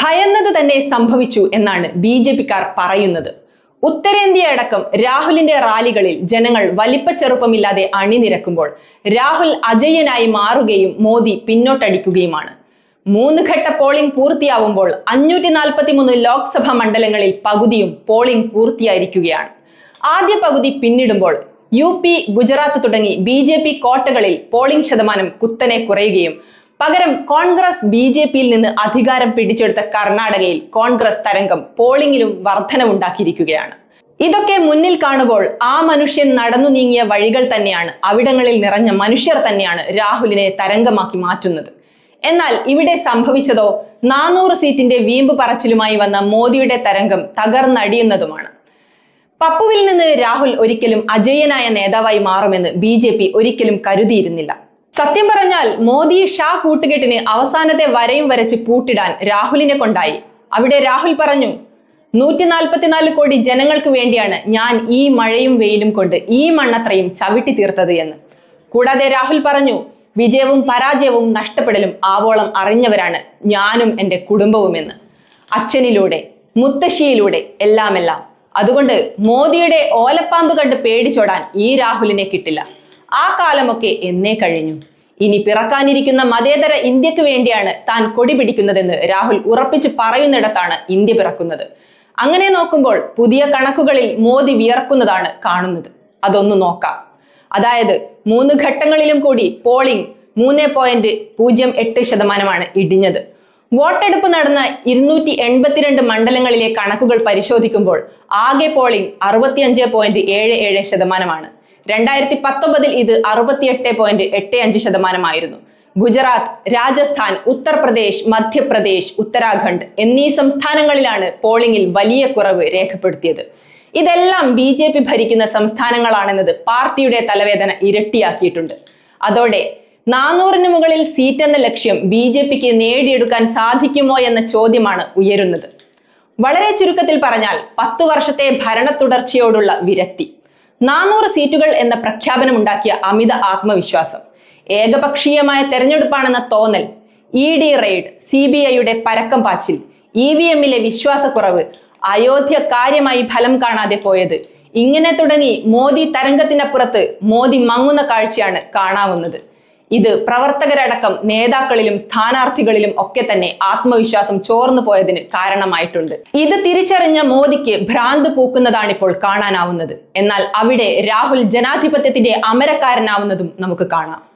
ഭയന്നത് തന്നെ സംഭവിച്ചു എന്നാണ് ബി ജെ പിക്കാർ പറയുന്നത്. ഉത്തരേന്ത്യ അടക്കം രാഹുലിന്റെ റാലികളിൽ ജനങ്ങൾ വലിപ്പച്ചെറുപ്പമില്ലാതെ അണിനിരക്കുമ്പോൾ രാഹുൽ അജയ്യനായി മാറുകയും മോദി പിന്നോട്ടടിക്കുകയുമാണ്. മൂന്ന് ഘട്ട പോളിംഗ് പൂർത്തിയാവുമ്പോൾ അഞ്ഞൂറ്റി നാൽപ്പത്തി മൂന്ന് ലോക്സഭാ മണ്ഡലങ്ങളിൽ പകുതിയും പോളിംഗ് പൂർത്തിയായിരിക്കുകയാണ്. ആദ്യ പകുതി പിന്നിടുമ്പോൾ യു പി ഗുജറാത്ത് തുടങ്ങി ബി കോട്ടകളിൽ പോളിംഗ് ശതമാനം കുത്തനെ കുറയുകയും പകരം കോൺഗ്രസ് ബി ജെ പിയിൽ നിന്ന് അധികാരം പിടിച്ചെടുത്ത കർണാടകയിൽ കോൺഗ്രസ് തരംഗം പോളിംഗിലും വർധനവുണ്ടാക്കിയിരിക്കുകയാണ് ഇതൊക്കെ മുന്നിൽ കാണുമ്പോൾ ആ മനുഷ്യൻ നടന്നു നീങ്ങിയ വഴികൾ തന്നെയാണ് അവിടങ്ങളിൽ നിറഞ്ഞ മനുഷ്യർ തന്നെയാണ് രാഹുലിനെ തരംഗമാക്കി മാറ്റുന്നത്. എന്നാൽ ഇവിടെ സംഭവിച്ചതോ നാനൂറ് സീറ്റിന്റെ വീമ്പ് പറച്ചിലുമായി വന്ന മോദിയുടെ തരംഗം തകർന്നടിയുന്നതുമാണ്. പപ്പുവിൽ നിന്ന് രാഹുൽ ഒരിക്കലും അജയ്യനായ നേതാവായി മാറുമെന്ന് ബി ഒരിക്കലും കരുതിയിരുന്നില്ല. സത്യം പറഞ്ഞാൽ മോദി ഷാ കൂട്ടുകെട്ടിന് അവസാനത്തെ വരയും വരച്ച് പൂട്ടിടാൻ രാഹുലിനെ കൊണ്ടായി. അവിടെ രാഹുൽ പറഞ്ഞു നൂറ്റി നാൽപ്പത്തിനാല് കോടി ജനങ്ങൾക്ക് വേണ്ടിയാണ് ഞാൻ ഈ മഴയും വെയിലും കൊണ്ട് ഈ മണ്ണത്രയും ചവിട്ടി തീർത്തത് എന്ന്. കൂടാതെ രാഹുൽ പറഞ്ഞു വിജയവും പരാജയവും നഷ്ടപ്പെടലും ആവോളം അറിഞ്ഞവരാണ് ഞാനും എന്റെ കുടുംബവും എന്ന്. അച്ഛനിലൂടെ മുത്തശ്ശിയിലൂടെ എല്ലാമെല്ലാം. അതുകൊണ്ട് മോദിയുടെ ഓലപ്പാമ്പ് കണ്ട് പേടിച്ചോടാൻ ഈ രാഹുലിനെ കിട്ടില്ല. ആ കാലമൊക്കെ എന്നേ കഴിഞ്ഞു. ഇനി പിറക്കാനിരിക്കുന്ന മതേതര ഇന്ത്യയ്ക്ക് വേണ്ടിയാണ് താൻ കൊടി പിടിക്കുന്നതെന്ന് രാഹുൽ ഉറപ്പിച്ച് പറയുന്നിടത്താണ് ഇന്ത്യ പിറക്കുന്നത്. അങ്ങനെ നോക്കുമ്പോൾ പുതിയ കണക്കുകളിൽ മോദി വിയർക്കുന്നതാണ് കാണുന്നത്. അതൊന്ന് നോക്കാം. അതായത് മൂന്ന് ഘട്ടങ്ങളിലും കൂടി പോളിംഗ് മൂന്ന് പോയിന്റ് പൂജ്യം എട്ട് ശതമാനമാണ് ഇടിഞ്ഞത്. വോട്ടെടുപ്പ് നടന്ന ഇരുന്നൂറ്റി എൺപത്തിരണ്ട് മണ്ഡലങ്ങളിലെ കണക്കുകൾ പരിശോധിക്കുമ്പോൾ ആകെ പോളിംഗ് അറുപത്തിയഞ്ച് പോയിന്റ് ഏഴ് ഏഴ് ശതമാനമാണ്. രണ്ടായിരത്തി പത്തൊമ്പതിൽ ഇത് അറുപത്തിയെട്ട് പോയിന്റ് എട്ട് അഞ്ച് ശതമാനമായിരുന്നു. ഗുജറാത്ത് രാജസ്ഥാൻ ഉത്തർപ്രദേശ് മധ്യപ്രദേശ് ഉത്തരാഖണ്ഡ് എന്നീ സംസ്ഥാനങ്ങളിലാണ് പോളിംഗിൽ വലിയ കുറവ് രേഖപ്പെടുത്തിയത്. ഇതെല്ലാം ബി ജെ പി ഭരിക്കുന്ന സംസ്ഥാനങ്ങളാണെന്നത് പാർട്ടിയുടെ തലവേദന ഇരട്ടിയാക്കിയിട്ടുണ്ട്. അതോടെ നാനൂറിന് മുകളിൽ സീറ്റ് എന്ന ലക്ഷ്യം ബി ജെ പിക്ക് നേടിയെടുക്കാൻ സാധിക്കുമോ എന്ന ചോദ്യമാണ് ഉയരുന്നത്. വളരെ ചുരുക്കത്തിൽ പറഞ്ഞാൽ പത്തു വർഷത്തെ ഭരണ തുടർച്ചയോടുള്ള വിരക്തി. നാനൂറ് സീറ്റുകൾ എന്ന പ്രഖ്യാപനമുണ്ടാക്കിയ അമിത ആത്മവിശ്വാസം. ഏകപക്ഷീയമായ തെരഞ്ഞെടുപ്പാണെന്ന തോന്നൽ E D raid C B ഐയുടെ പരക്കം പാച്ചിൽ ഇ വി എമ്മിലെ വിശ്വാസക്കുറവ് അയോധ്യ കാര്യമായി ഫലം കാണാതെ പോയത്. ഇങ്ങനെ തുടങ്ങി മോദി തരംഗത്തിനപ്പുറത്ത് മോദി മങ്ങുന്ന കാഴ്ചയാണ് കാണാവുന്നത്. ഇത് പ്രവർത്തകരടക്കം നേതാക്കളിലും സ്ഥാനാർത്ഥികളിലും ഒക്കെ തന്നെ ആത്മവിശ്വാസം ചോർന്നു പോയതിന് കാരണമായിട്ടുണ്ട്. ഇത് തിരിച്ചറിഞ്ഞ മോദിക്ക് ഭ്രാന്ത് പൂക്കുന്നതാണിപ്പോൾ കാണാനാവുന്നത്. എന്നാൽ അവിടെ രാഹുൽ ജനാധിപത്യത്തിന്റെ അമരക്കാരനാവുന്നതും നമുക്ക് കാണാം.